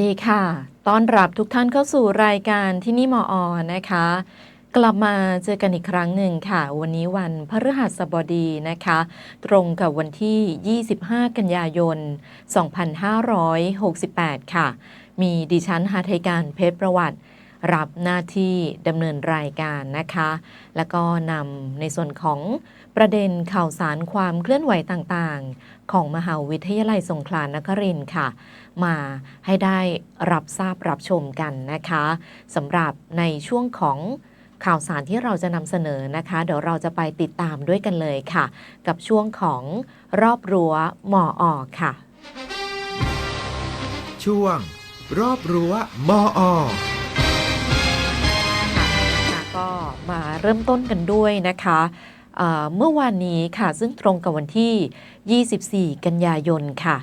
ดีค่ะต้อนรับทุกท่านเข้าสู่รายการที่นี่มออนะคะ กลับมาเจอกันอีกครั้งหนึ่งค่ะ วันนี้วันพฤหัสบดีนะคะ ตรงกับวันที่ 25 กันยายน 2568 ค่ะ มีดิฉันหาไทยการเพชรประวัติรับหน้าที่ดำเนินรายการนะคะ แล้วก็นำในส่วนของประเด็นข่าวสารความเคลื่อนไหวต่างๆ ของมหาวิทยาลัยสงขลานครินทร์ค่ะ มาให้ได้รับทราบรับชมกันนะคะสำหรับในช่วงของข่าวสารที่เราจะนำเสนอนะคะ เดี๋ยวเราจะไปติดตามด้วยกันเลยค่ะ กับช่วงของรอบรั้วหมอออกค่ะ ช่วง รอบรั้วมออค่ะก็มาเริ่มต้นกันด้วยนะคะเอ่อเมื่อวานนี้ค่ะซึ่งตรงกับวันที่ 24 กันยายนค่ะ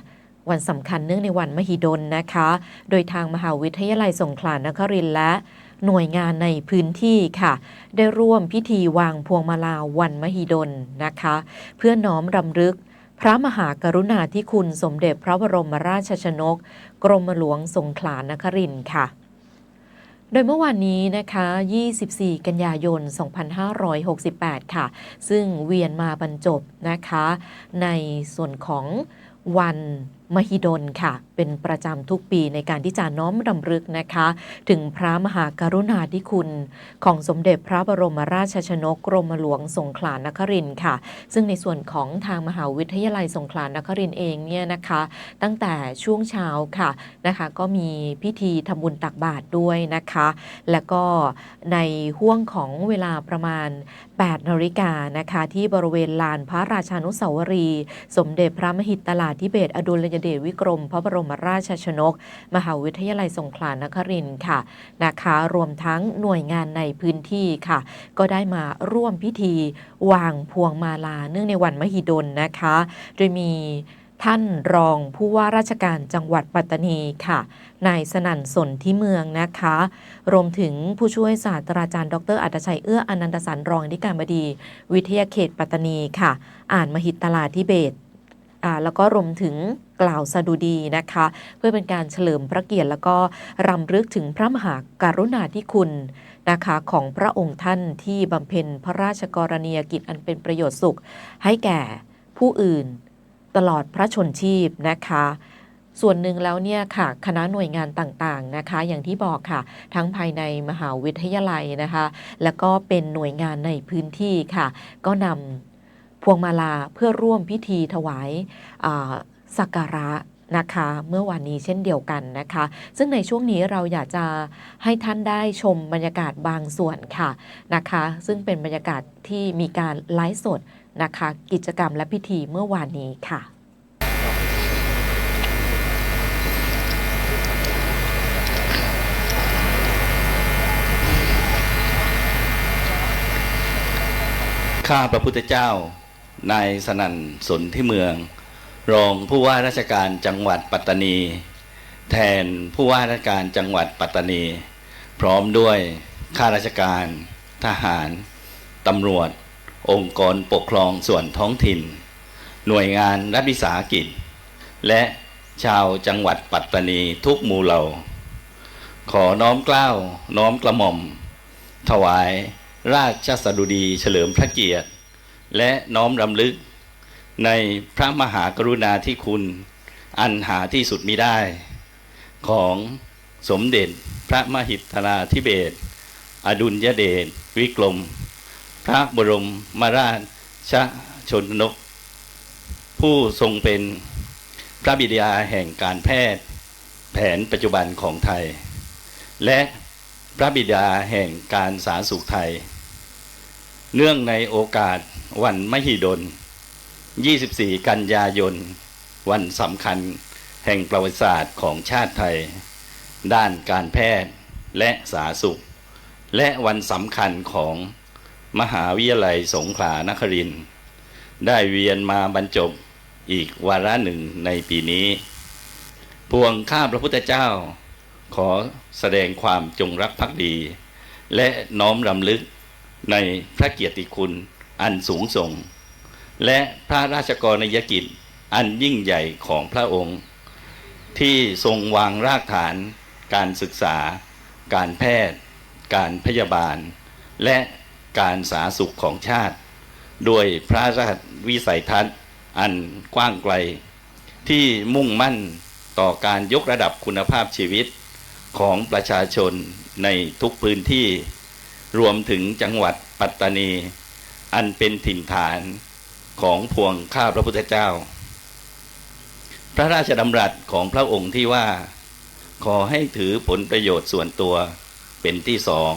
วันสำคัญเนื่องในวันมหิดลนะคะ โดยทางมหาวิทยาลัยสงขลานครินทร์และหน่วยงานในพื้นที่ค่ะ ได้ร่วมพิธีวางพวงมาลาวันมหิดลนะคะ เพื่อน้อมรำลึกพระมหากรุณาธิคุณสมเด็จพระบรมราชชนก กรมหลวงสงขลานครินทร์ค่ะ โดยเมื่อวานนี้นะคะ 24 กันยายน 2568 ค่ะ ซึ่งเวียนมาบรรจบนะคะ ในส่วนของวัน มหิดลค่ะ เป็นประจำทุกปีในการที่จะน้อมรำลึกนะคะ ถึงพระมหากรุณาธิคุณ ของสมเด็จพระบรมราชชนกกรมหลวงสงขลานครินค่ะ ซึ่งในส่วนของทางมหาวิทยาลัยสงขลานครินเองเนี่ยนะคะ ตั้งแต่ช่วงเช้าค่ะนะคะ ก็มีพิธีทำบุญตักบาตรด้วยนะคะ แล้วก็ในห่วงของเวลาประมาณ8นาฬิกานะคะ ที่บริเวณลานพระราชานุสาวรี สมเด็จพระมหิตลาธิเบศอดุลยเดชวิกรม พระบรมมราชชนก มหาวิทยาลัยสงขลานครินทร์ค่ะนะคะ รวมทั้งหน่วยงานในพื้นที่ค่ะ ก็ได้มาร่วมพิธีวางพวงมาลาเนื่องในวันมหิดลนะคะ โดยมีท่านรองผู้ว่าราชการจังหวัดปัตตานีค่ะ นายสนั่นสนที่เมืองนะคะ รวมถึงผู้ช่วยศาสตราจารย์ ดรอัตชัยเอื้ออนันตสันรองอธิการบดี วิทยาเขตปัตตานีค่ะ อ่านมหิตลาธิเบศ แล้วก็รวมถึงกล่าวสดุดีนะคะ เพื่อเป็นการเฉลิมพระเกียรติแล้วก็รำลึกถึงพระมหากรุณาธิคุณนะคะของพระองค์ท่านที่บำเพ็ญพระราชกรณียกิจอันเป็นประโยชน์สุข ให้แก่ผู้อื่นตลอดพระชนชีพนะคะส่วนหนึ่งแล้วเนี่ยค่ะคณะหน่วยงานต่างๆนะคะ อย่างที่บอกค่ะ ทั้งภายในมหาวิทยาลัยนะคะ แล้วก็เป็นหน่วยงานในพื้นที่ค่ะ ก็นำ พวงมาลาเพื่อร่วมพิธีถวายสักการะนะคะเมื่อวานนี้เช่นเดียวกันนะคะ ซึ่งในช่วงนี้เราอยากจะให้ท่านได้ชมบรรยากาศบางส่วนค่ะนะคะ ซึ่งเป็นบรรยากาศที่มีการไลฟ์สดนะคะ กิจกรรมและพิธีเมื่อวานนี้ค่ะข้าพระพุทธเจ้า นายสนั่นสนที่เมือง รองผู้ว่าราชการจังหวัดปัตตานี แทนผู้ว่าราชการจังหวัดปัตตานี พร้อมด้วยข้าราชการ ทหารตำรวจ องค์กรปกครองส่วนท้องถิ่น หน่วยงานรัฐวิสาหกิจ และชาวจังหวัดปัตตานีทุกหมู่เหล่า ขอน้อมเกล้าวน้อมกระหม่อม ถวายราชสดุดีเฉลิมพระเกียรติ และน้อมรำลึกในพระมหากรุณาธิคุณ อันหาที่สุดมิได้ ของสมเด็จพระมหิตลาธิเบศอดุลยเดชวิกรม พระบรมมาราชชนก ผู้ทรงเป็นพระบิดาแห่งการแพทย์ แผนปัจจุบันของไทย และพระบิดาแห่งการสาธารณสุขไทย เนื่องในโอกาส วันมหิดล 24 กันยายน วันสำคัญแห่งประวัติศาสตร์ของชาติไทย ด้านการแพทย์และสาธารณสุข และวันสำคัญของมหาวิทยาลัยสงขลานครินทร์ได้เวียนมาบรรจบอีกวาระหนึ่งในปีนี้ พวงข้าพระพุทธเจ้า ขอแสดงความจงรักภักดี และน้อมรำลึกในพระเกียรติคุณ อันสูงส่ง และพระราชกรณียกิจอันยิ่งใหญ่ของพระองค์ ที่ทรงวางรากฐาน การศึกษา การแพทย์ การพยาบาล และการสาธารณสุขของชาติ ด้วยพระราชวิสัยทัศน์อันกว้างไกล ที่มุ่งมั่นต่อการยกระดับคุณภาพชีวิตของประชาชนในทุกพื้นที่ รวมถึงจังหวัดปัตตานี อันเป็นถิ่นฐานของพวงข้าพระพุทธเจ้า พระราชดำรัสของพระองค์ที่ว่า ขอให้ถือผลประโยชน์ส่วนตัวเป็นที่สอง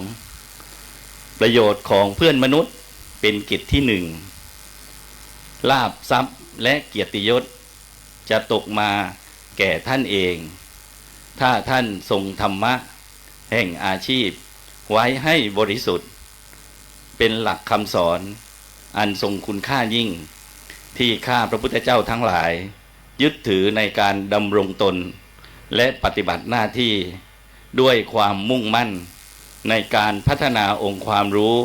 ประโยชน์ของเพื่อนมนุษย์เป็นกิจที่หนึ่ง ลาบทรัพย์และเกียรติยศ จะตกมาแก่ท่านเอง ถ้าท่านทรงธรรมะ แห่งอาชีพ ไว้ให้บริสุทธิ์ เป็นหลักคำสอน อันทรงคุณค่ายิ่ง ที่ข้าพระพุทธเจ้าทั้งหลาย ยึดถือในการดำรงตน และปฏิบัติหน้าที่ด้วยความมุ่งมั่น ในการพัฒนาองค์ความรู้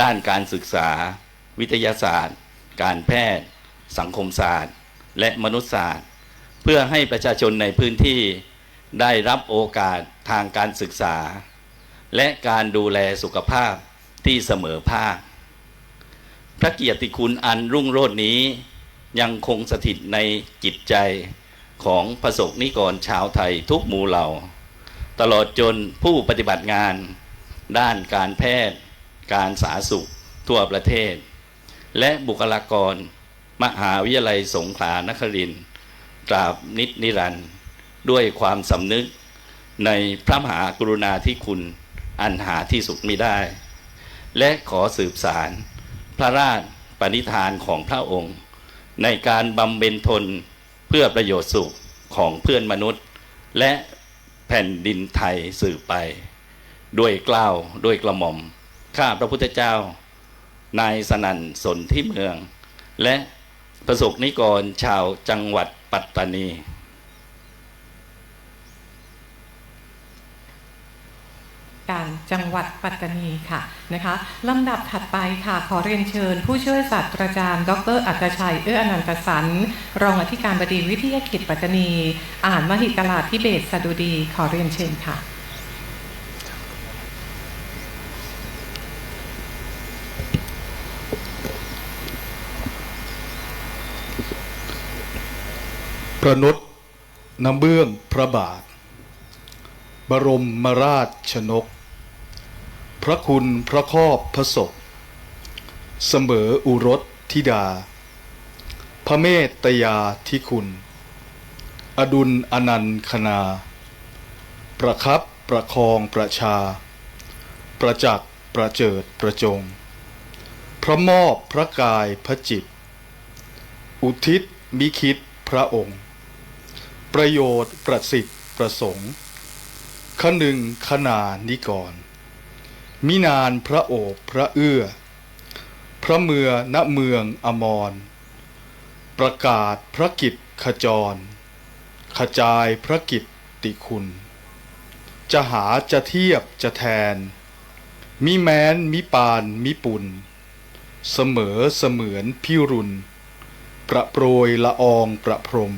ด้านการศึกษา วิทยาศาสตร์ การแพทย์ สังคมศาสตร์ และมนุษยศาสตร์ เพื่อให้ประชาชนในพื้นที่ได้รับโอกาสทางการศึกษา และการดูแลสุขภาพ ที่เสมอภาค พระเกียรติคุณอันรุ่งโรจน์นี้ ยังคงสถิตในจิตใจของประสบนิกรชาวไทยทุกหมู่เหล่า ตลอดจนผู้ปฏิบัติงาน ด้านการแพทย์ การสาธารณสุขทั่วประเทศ และบุคลากร มหาวิทยาลัยสงขลานครินทร์ตราบนิจนิรันด์ด้วยความสำนึกในพระมหากรุณาธิคุณอันหาที่สุดมิได้ และขอสืบสาร พระราชปณิธานของพระองค์ ในการบำเพ็ญทนเพื่อประโยชน์สุขของเพื่อนมนุษย์ และแผ่นดินไทยสืบไป ด้วยกล้าวด้วยกระหม่อม ข้าพระพุทธเจ้า นายสนั่นสนที่เมือง และประสบนิกรชาวจังหวัดปัตตานี การจังหวัดปัตตานีค่ะนะคะลำดับถัดไปค่ะขอเรียนเชิญ ผู้ช่วยศาสตราจารย์ ดรอัตชัยเอื้ออนันตสันรองอธิการบดีวิทยาเขตปัตตานี อ่านมหิตลาธิเบศสดุดี ขอเรียนเชิญค่ะประนุษน้ำเบื้องพระบาท บรมมราชชนก พระคุณพระครอบพระศพเสมออุรสธิดา พระเมตตยาธิคุณ อดุลอนันคณาประคับประคองประชา ประจักษ์ประเจิดประจง พระมอบพระกายพระจิต อุทิศมิคิดพระองค์ ประโยชน์ประสิทธิ์ประสงค์ขนึงขนานิกร มินานพระโอบพระเอื้อ พระเมือณเมืองอมร ประกาศพระกิจขจร ขจายพระกิจติคุณ จะหาจะเทียบจะแทน มิแม้นมิปานมิปุนเสมอเสมือนพิรุณ ประโปรยละอองประพรม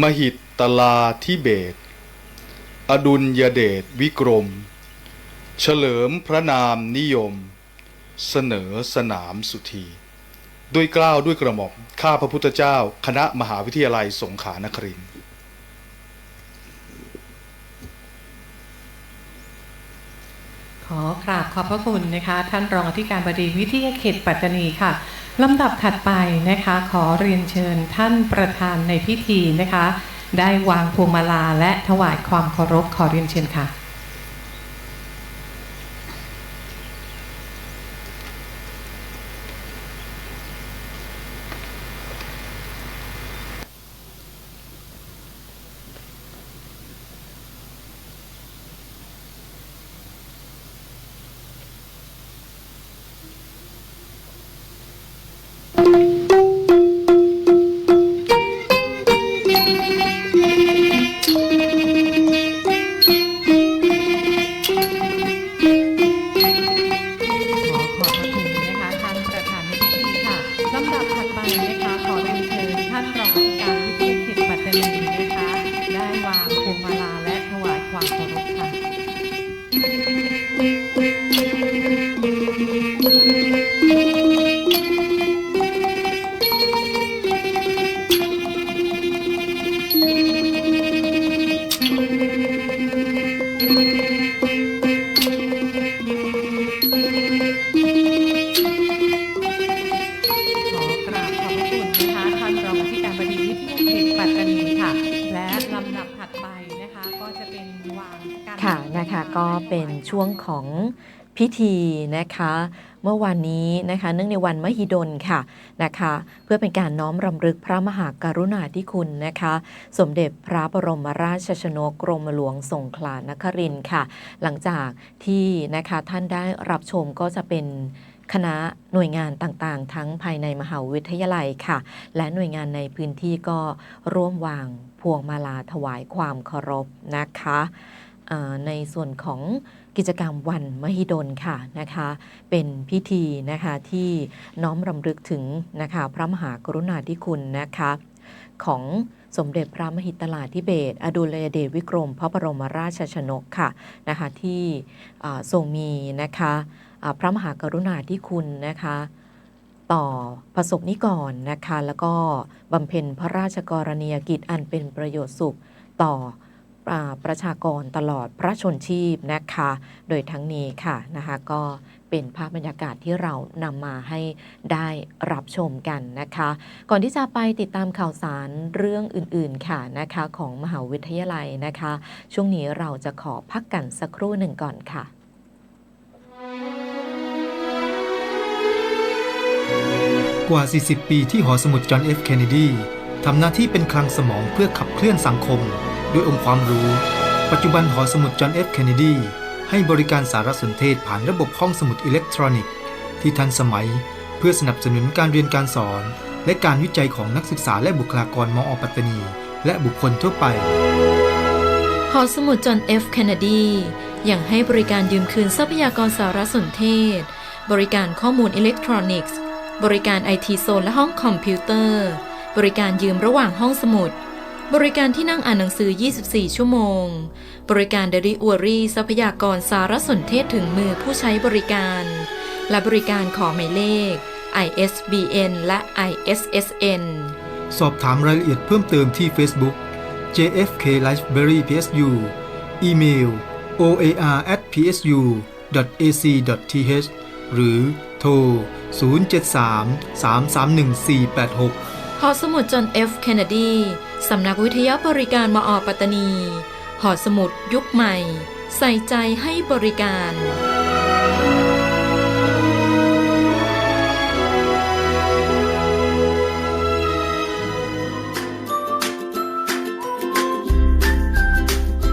มหิตตลาทิเบต อดุลยเดชวิกรม เฉลิมพระนามนิยม เสนอสนามสุธีด้วยกล้าวด้วยกระหม่อมข้าพระพุทธเจ้า คณะมหาวิทยาลัยสงขลานครินทร์ขอกราบขอบพระคุณนะคะ ท่านรองอธิการบดีวิทยาเขตปัตตานีค่ะลำดับถัดไปนะคะ ขอเรียนเชิญท่านประธานในพิธีนะคะ ได้วางพวงมาลาและถวายความเคารพขอเรียนเชิญค่ะ ของพิธีนะคะเมื่อวานนี้นะคะเนื่องในวันมหิดลค่ะนะคะ เพื่อเป็นการน้อมรำลึกพระมหากรุณาธิคุณนะคะ สมเด็จพระบรมราชชนกกรมหลวงสงขลานครินค่ะ หลังจากที่นะคะท่านได้รับชมก็จะเป็นคณะหน่วยงานต่างๆ ทั้งภายในมหาวิทยาลัยค่ะ และหน่วยงานในพื้นที่ก็ร่วมวางพวงมาลาถวายความเคารพนะคะในส่วนของ กิจกรรมวันมหิดลค่ะนะคะ เป็นพิธีนะคะที่น้อมรำลึกถึงนะคะพระมหากรุณาธิคุณนะคะของสมเด็จพระมหิตลาธิเบศอดุลยเดชวิกรม พระบรมราชชนกค่ะนะคะที่อ่าทรงมีนะคะพระมหากรุณาธิคุณนะคะต่อประสบนิกรนะคะแล้วก็บำเพ็ญพระราชกรณียกิจอันเป็นประโยชน์สุขต่อ ประชากรตลอดพระชนชีพนะคะ โดยทั้งนี้ค่ะนะคะก็เป็นภาพบรรยากาศที่เรานำมาให้ได้รับชมกันนะคะ ก่อนที่จะไปติดตามข่าวสารเรื่องอื่นๆค่ะนะคะของมหาวิทยาลัยนะคะ ช่วงนี้เราจะขอพักกันสักครู่หนึ่งก่อนค่ะกว่า 40 ปีที่หอสมุดจอห์นเอฟเคนเนดีทำหน้าที่เป็นคลังสมองเพื่อขับเคลื่อนสังคม ด้วยองค์ความรู้ ปัจจุบันหอสมุดจอห์นเอฟเคนเนดีให้บริการสารสนเทศผ่านระบบห้องสมุดอิเล็กทรอนิกส์ ที่ทันสมัยเพื่อสนับสนุนการเรียนการสอน และการวิจัยของนักศึกษาและบุคลากรมอปัตตานี และบุคคลทั่วไป หอสมุดจอห์นเอฟเคนเนดียังให้บริการยืมคืนทรัพยากรสารสนเทศ บริการข้อมูลอิเล็กทรอนิกส์ บริการไอทีโซนและห้องคอมพิวเตอร์ บริการยืมระหว่างห้องสมุด บริการที่นั่งอ่านหนังสือ 24 ชั่วโมง บริการเดลิเวอรี่ทรัพยากรสารสนเทศถึงมือผู้ใช้บริการ และบริการขอหมายเลข ISBN และ ISSN สอบถามรายละเอียดเพิ่มเติมที่ Facebook JFK Library PSU อีเมล oar at psu ac th หรือโทร 073 331 486 หอสมุดจอห์นเอฟเคนเนดี สำนักวิทยาบริการมอปัตตานี หอสมุดยุคใหม่ ใส่ใจให้บริการ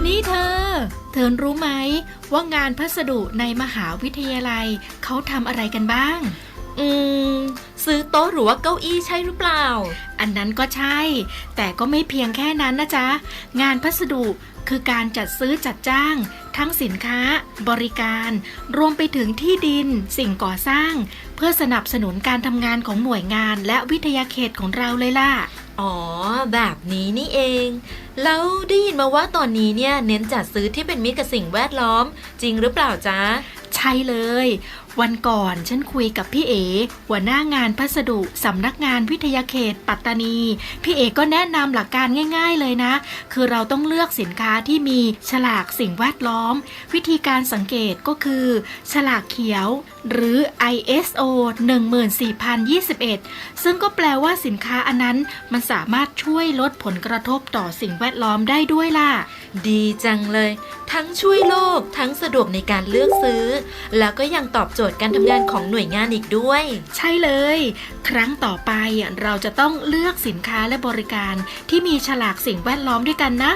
นี่เธอเธอรู้ไหมว่างานพัสดุในมหาวิทยาลัยเขาทำอะไรกันบ้าง อืม ซื้อโต๊ะหรือว่าเก้าอี้ใช่หรือเปล่า อันนั้นก็ใช่ แต่ก็ไม่เพียงแค่นั้นนะจ๊ะ งานพัสดุคือการจัดซื้อจัดจ้าง ทั้งสินค้า บริการ รวมไปถึงที่ดิน สิ่งก่อสร้าง เพื่อสนับสนุนการทำงานของหน่วยงานและวิทยาเขตของเราเลยล่ะ อ๋อ แบบนี้นี่เอง แล้วได้ยินมาว่าตอนนี้เนี่ยเน้นจัดซื้อที่เป็นมิตรกับสิ่งแวดล้อม จริงหรือเปล่าจ๊ะ ใช่เลย วันก่อนฉันคุยกับพี่เอหัวหน้างานพัสดุสำนักงานวิทยาเขตปัตตานี พี่เอก็แนะนำหลักการง่าย ๆ เลยนะ คือเราต้องเลือกสินค้าที่มีฉลากสิ่งแวดล้อม วิธีการสังเกตก็คือ ฉลากเขียว หรือ ISO 14021 ซึ่งก็แปลว่าสินค้าอันนั้นมันสามารถช่วยลดผลกระทบต่อสิ่งแวดล้อมได้ด้วยล่ะ ดีจังเลย ทั้งช่วยโลกทั้งสะดวกในการเลือกซื้อ แล้วก็ยังตอบโจทย์การทำงานของหน่วยงานอีกด้วย ใช่เลย ครั้งต่อไปเราจะต้องเลือกสินค้าและบริการที่มีฉลากสิ่งแวดล้อมด้วยกันนะ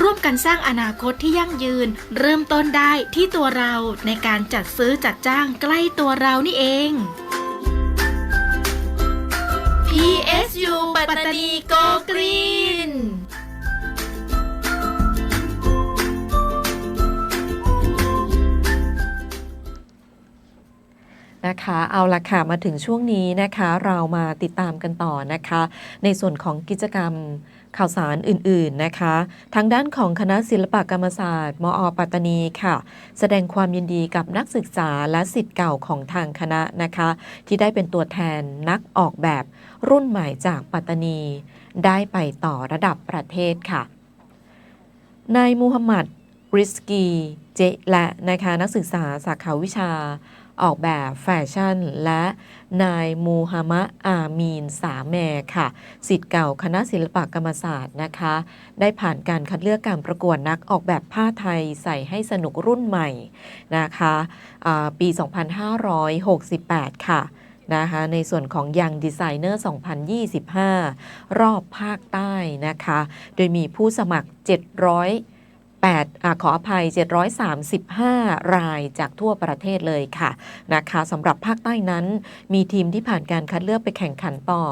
ร่วมกันสร้างอนาคตที่ยั่งยืน เริ่มต้นได้ที่ตัวเราในการจัดซื้อจัดจ้างใกล้ตัวเรานี่เอง PSU ปัตตานีโกกรีนนะคะเอาละค่ะมาถึงช่วงนี้นะคะเรามาติดตามกันต่อนะคะ ในส่วนของกิจกรรม ข่าวสารอื่น ๆ นะคะ ทางด้านของคณะศิลปกรรมศาสตร์ มอ ปัตตานีค่ะ แสดงความยินดีกับนักศึกษาและสิทธิ์เก่าของทางคณะนะคะ ที่ได้เป็นตัวแทนนักออกแบบรุ่นใหม่จากปัตตานี ได้ไปต่อระดับประเทศค่ะ นายมูฮัมหมัดริสกี เจและนะคะนักศึกษาสาขาวิชา ออกแบบแฟชั่น และนายมูฮัมหมัดอามีนสาแมค่ะสิทธิ์เก่าคณะศิลปกรรมศาสตร์นะคะ ได้ผ่านการคัดเลือกการประกวดนักออกแบบผ้าไทยใส่ให้สนุกรุ่นใหม่นะคะปี 2568 ค่ะนะคะในส่วนของยังดีไซเนอร์ 2025 รอบภาคใต้นะคะ โดยมีผู้สมัคร 700 8อขออภัย 735 รายจากทั่วประเทศเลยค่ะนะคะสำหรับภาคใต้นั้น มีทีมที่ผ่านการคัดเลือกไปแข่งขันต่อ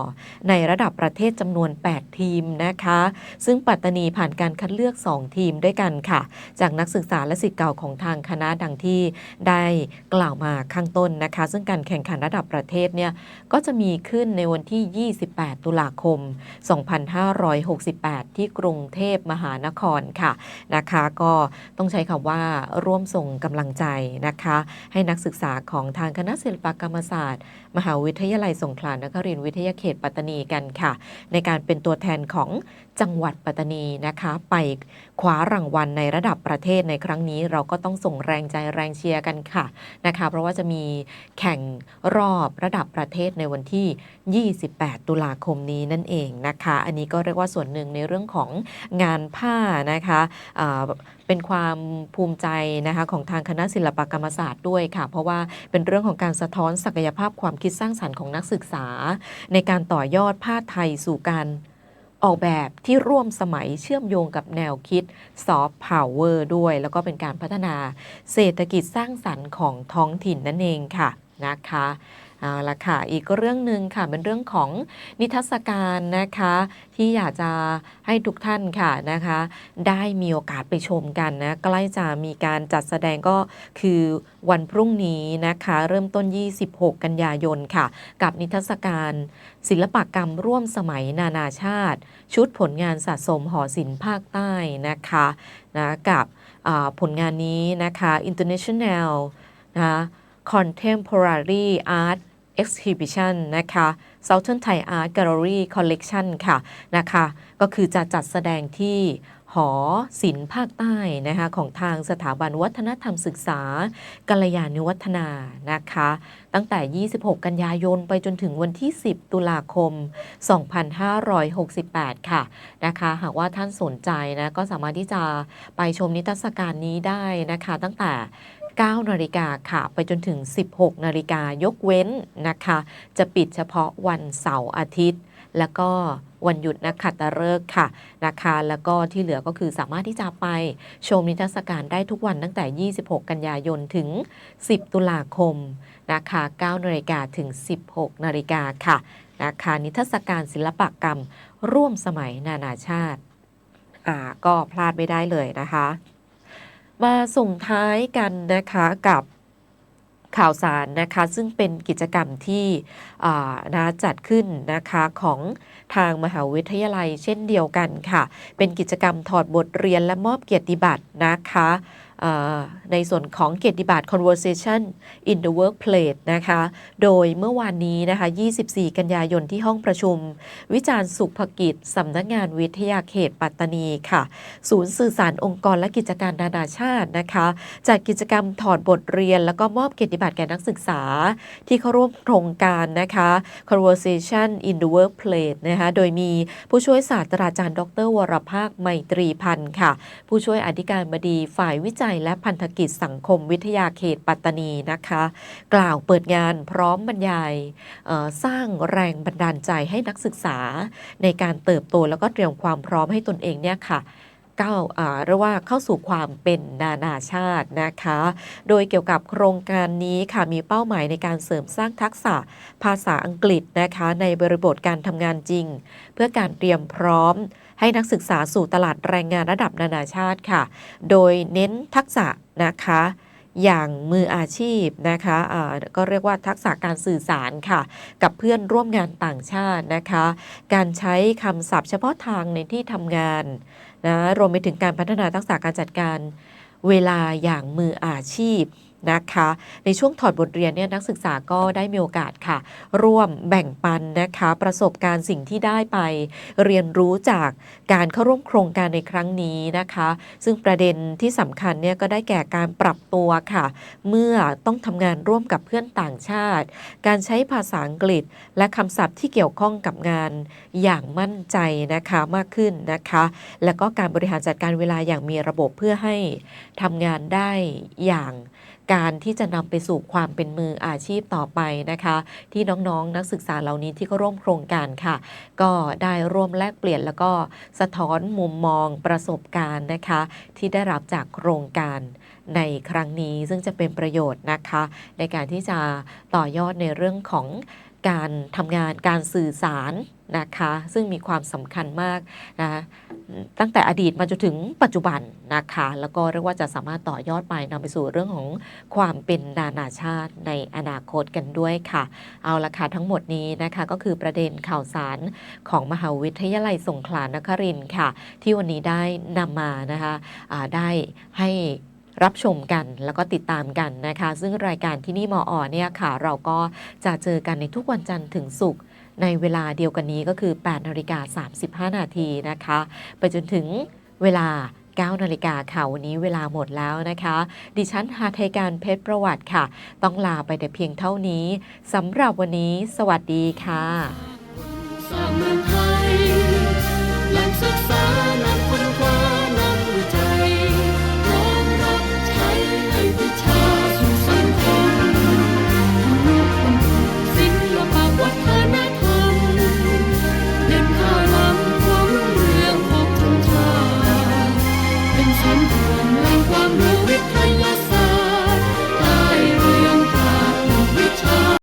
ในระดับประเทศจำนวน 8 ทีมนะคะ ซึ่งปัตตานีผ่านการคัดเลือก 2 ทีมด้วยกันค่ะ จากนักศึกษาและสิทธิ์เก่าของทางคณะดังที่ได้กล่าวมาข้างต้นนะคะ ซึ่งการแข่งขันระดับประเทศเนี่ยก็จะมีขึ้นในวันที่ 28 ตุลาคม 2568 ที่กรุงเทพมหานครค่ะนะคะก็ต้องใช้คำว่าร่วมส่งกำลังใจนะคะ ให้นักศึกษาของทางคณะศิลปกรรมศาสตร์มหาวิทยาลัยสงขลานครินทร์วิทยาเขตปัตตานีกันค่ะ ในการเป็นตัวแทนของจังหวัดปัตตานีนะคะ ไปคว้ารางวัลในระดับประเทศในครั้งนี้เราก็ต้องส่งแรงใจแรงเชียร์กันค่ะนะคะ เพราะว่าจะมีแข่งรอบระดับประเทศในวันที่ 28 ตุลาคมนี้นั่นเองนะคะ อันนี้ก็เรียกว่าส่วนหนึ่งในเรื่องของงานผ้านะคะ เป็นความภูมิใจนะคะของทางคณะศิลปกรรมศาสตร์ด้วยค่ะ เพราะว่าเป็นเรื่องของการสะท้อนศักยภาพความคิดสร้างสรรค์ของนักศึกษา ในการต่อยอดผ้าไทยสู่การออกแบบที่ร่วมสมัยเชื่อมโยงกับแนวคิดซอฟต์พาวเวอร์ด้วย แล้วก็เป็นการพัฒนาเศรษฐกิจสร้างสรรค์ของท้องถิ่นนั่นเองค่ะนะคะ เอาละค่ะ อีกเรื่องหนึ่งค่ะ เป็นเรื่องของนิทรรศการนะคะ ที่อยากจะให้ทุกท่านค่ะนะคะ ได้มีโอกาสไปชมกันนะ ใกล้จะมีการจัดแสดงก็คือวันพรุ่งนี้นะคะ เริ่มต้น 26 กันยายนค่ะ กับนิทรรศการศิลปกรรมร่วมสมัยนานาชาติ ชุดผลงานสะสมหอศิลป์ภาคใต้นะคะนะกับผลงานนี้นะคะ International นะ Contemporary Art Exhibition นะคะ Southern Thai Art Gallery Collection ค่ะนะคะ ก็คือจะจัดแสดงที่หอศิลป์ภาคใต้นะคะของทางสถาบันวัฒนธรรมศึกษากัลยาณิวัฒนานะคะ ตั้งแต่ 26 กันยายนไปจนถึงวันที่ 10 ตุลาคม 2568 ค่ะนะคะ หากว่าท่านสนใจนะก็สามารถที่จะไปชมนิทรรศการนี้ได้นะคะ ตั้งแต่ 9นาฬิกาค่ะ ไปจนถึง 16นาฬิกายกเว้นนะคะ จะปิดเฉพาะวันเสาร์อาทิตย์ แล้วก็วันหยุดนักขัตฤกษ์ค่ะนะคะ แล้วก็ที่เหลือก็คือสามารถที่จะไปชมนิทรรศการได้ทุกวันตั้งแต่ 26 กันยายนถึง 10 ตุลาคมนะคะ9นาฬิกาถึง 16นาฬิกาค่ะนะคะนิทรรศการศิลปกรรมร่วมสมัยนานาชาติ อ่าก็พลาดไม่ได้เลยนะคะ มาส่งท้ายกันนะคะกับข่าวสารนะคะซึ่งเป็นกิจกรรมที่อ่านะจัดขึ้นนะคะของทางมหาวิทยาลัยเช่นเดียวกันค่ะ เป็นกิจกรรมถอดบทเรียนและมอบเกียรติบัตรนะคะ ในส่วนของเกียรติบัตร conversation in the workplace นะคะ โดยเมื่อวานนี้นะคะ 24 กันยายนที่ห้องประชุม วิจารณ์สุภกิจสำนักงานวิทยาเขตปัตตานีค่ะ ศูนย์สื่อสารองค์กรและกิจการนานาชาตินะคะจัดกิจกรรมถอดบทเรียน แล้วก็มอบเกียรติบัตรแก่นักศึกษา ที่เข้าร่วมโครงการนะคะ conversation in the workplace นะคะ โดยมีผู้ช่วยศาสตราจารย์ ดร วรภาคไมตรีพันธ์ค่ะ ผู้ช่วยอธิการบดีฝ่ายวิจัยและพันธกิจสังคมวิทยาเขตปัตตานีนะคะ กล่าวเปิดงานพร้อมบรรยายสร้างแรงบันดาลใจให้นักศึกษา ในการเติบโตแล้วก็เตรียมความพร้อมให้ตนเองเนี่ยค่ะก้าวอ่าเรียกว่าเข้าสู่ความเป็นนานาชาตินะคะ โดยเกี่ยวกับโครงการนี้ค่ะมีเป้าหมายในการเสริมสร้างทักษะภาษาอังกฤษนะคะ ในบริบทการทำงานจริง เพื่อการเตรียมพร้อม ให้นักศึกษาสู่ตลาดแรงงานระดับนานาชาติค่ะ โดยเน้นทักษะนะคะอย่างมืออาชีพนะคะอ่าก็เรียกว่าทักษะการสื่อสารค่ะ กับเพื่อนร่วมงานต่างชาตินะคะ การใช้คำศัพท์เฉพาะทางในที่ทำงานนะรวมไปถึงการพัฒนาทักษะการจัดการเวลาอย่างมืออาชีพ นะคะ ในช่วงถอดบทเรียนเนี่ยนักศึกษาก็ได้มีโอกาสค่ะ ร่วมแบ่งปันนะคะ ประสบการณ์สิ่งที่ได้ไป เรียนรู้จากการเข้าร่วมโครงการในครั้งนี้นะคะ ซึ่งประเด็นที่สำคัญเนี่ยก็ได้แก่การปรับตัวค่ะ เมื่อต้องทำงานร่วมกับเพื่อนต่างชาติ การใช้ภาษาอังกฤษ และคำศัพท์ที่เกี่ยวข้องกับงานอย่างมั่นใจนะคะมากขึ้นนะคะ แล้วก็การบริหารจัดการเวลาอย่างมีระบบเพื่อให้ทำงานได้อย่าง การที่จะนำไปสู่ความเป็นมืออาชีพต่อไปนะคะ ที่น้องๆนนักศึกษาเหล่านี้ที่เขาร่วมโครงการค่ะ ก็ได้ร่วมแลกเปลี่ยนแล้วก็สะท้อนมุมมองประสบการณ์นะคะ ที่ได้รับจากโครงการในครั้งนี้ซึ่งจะเป็นประโยชน์นะคะ ในการที่จะต่อยอดในเรื่องของการทำงานการสื่อสาร นะคะ ซึ่งมีความสำคัญมากนะตั้งแต่อดีตมาจนถึงปัจจุบันนะคะ แล้วก็เรียกว่าจะสามารถต่อยอดไปนำไปสู่เรื่องของความเป็นนานาชาติในอนาคตกันด้วยค่ะ เอาละค่ะทั้งหมดนี้นะคะก็คือประเด็นข่าวสารของมหาวิทยาลัยสงขลานครินทร์ค่ะ ที่วันนี้ได้นำมานะคะได้ให้รับชมกันแล้วก็ติดตามกันนะคะ ซึ่งรายการที่นี่มออเนี่ยค่ะ เราก็จะเจอกันในทุกวันจันทร์ถึงศุกร์ ในเวลาเดียวกันนี้ก็คือ 8 นาฬิกา 35 นาทีนะคะ ไปจนถึงเวลา9นาฬิกาค่ะวันนี้เวลาหมดแล้วนะคะ ดิฉันหาไทยการเพชรประวัติค่ะ ต้องลาไปแต่เพียงเท่านี้สำหรับวันนี้ สวัสดีค่ะ